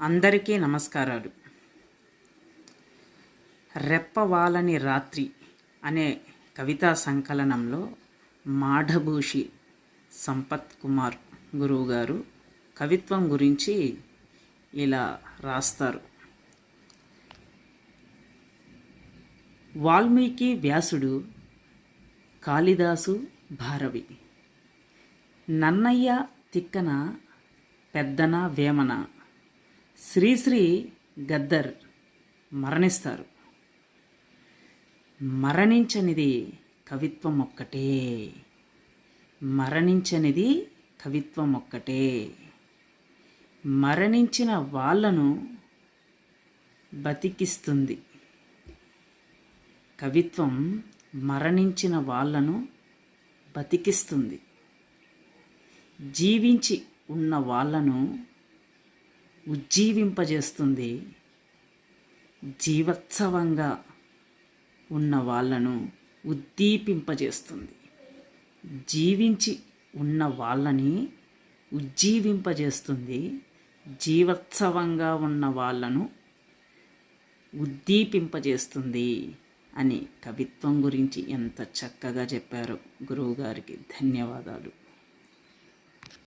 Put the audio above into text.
అందరికీ నమస్కారాలు. రెప్పవాలని రాత్రి అనే కవితా సంకలనంలో మాఢభూషి సంపత్ కుమార్ గురువు గారు కవిత్వం గురించి ఇలా రాస్తారు. వాల్మీకి వ్యాసుడు కాళిదాసు భారవి. నన్నయ్య తిక్కన పెద్దన వేమన శ్రీశ్రీ గద్దర్ మరణిస్తారు. మరణించనిది కవిత్వం ఒక్కటే. మరణించనిది కవిత్వం ఒక్కటే. మరణించిన వాళ్ళను బతికిస్తుంది. కవిత్వం మరణించిన వాళ్ళను బతికిస్తుంది. జీవించి ఉన్న వాళ్ళను ఉజ్జీవింపజేస్తుంది. జీవోత్సవంగా ఉన్న వాళ్ళను ఉద్దీపింపజేస్తుంది. జీవించి ఉన్న వాళ్ళని ఉజ్జీవింపజేస్తుంది. జీవోత్సవంగా ఉన్న వాళ్ళను ఉద్దీపింపజేస్తుంది అని కవిత్వం గురించి ఎంత చక్కగా చెప్పారో గురువుగారికి. ధన్యవాదాలు.